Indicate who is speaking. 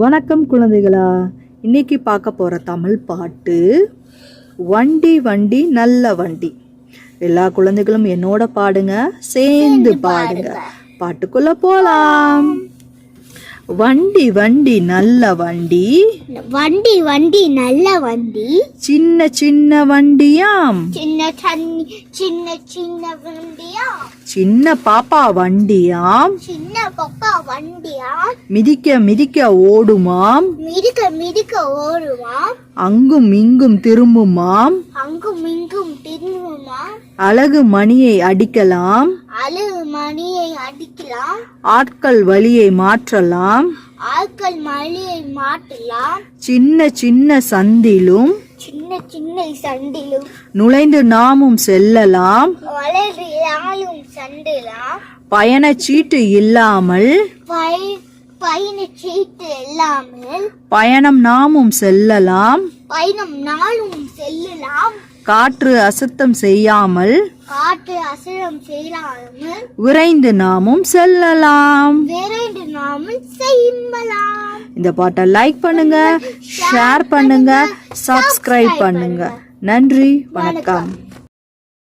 Speaker 1: வணக்கம் குழந்தைகளா. இன்னைக்கு பார்க்க போற தமிழ் பாட்டு வண்டி வண்டி நல்ல வண்டி எல்லா குழந்தைகளும் என்னோட பாடுங்க சேர்ந்து பாடுங்க. பாட்டுக்குள்ள போலாம். வண்டி வண்டி நல்ல வண்டி.
Speaker 2: வண்டி வண்டி நல்ல வண்டி.
Speaker 1: சின்ன சின்ன வண்டியாம்.
Speaker 2: சின்ன சின்ன சின்ன வண்டியா
Speaker 1: சின்ன பாப்பா வண்டியாம்.
Speaker 2: சின்ன பப்பா வண்டியா
Speaker 1: மிதிக்க மிதிக்க ஓடுமாம்.
Speaker 2: மிதிக்க மிதிக்க ஓடுவான்
Speaker 1: அங்கும் இங்கும் திரும்புமாம்.
Speaker 2: அங்கும் இங்கும் திரும்புமா
Speaker 1: அழகு மணியை அடிக்கலாம்.
Speaker 2: அழகு மணியை அடிக்கலாம்.
Speaker 1: ஆட்கள் வழியை மாற்றலாம்.
Speaker 2: ஆட்கள் மணியை மாட்டலாம்
Speaker 1: சின்ன சின்ன சந்திலும்
Speaker 2: சின்ன சின்ன சண்டிலும்
Speaker 1: நுழைந்து நாமும் செல்லலாம்.
Speaker 2: வளரையாலும் சண்டிலாம்.
Speaker 1: பயணச்சீட்டு இல்லாமல்
Speaker 2: பய பயண சீட்டு இல்லாமல்
Speaker 1: பயணம் நாமும் செல்லலாம்.
Speaker 2: பயணம் நாளும் செல்லலாம்.
Speaker 1: காற்று அசுத்தம் செய்யாமல்
Speaker 2: காற்று செய்யாமல்
Speaker 1: விரைந்து நாமும் செல்லலாம்.
Speaker 2: விரைந்து நாமல் செய்யலாம்.
Speaker 1: இந்த பாட்டை லைக் பண்ணுங்க ஷேர் பண்ணுங்க சப்ஸ்கிரைப் பண்ணுங்க. நன்றி வணக்கம்.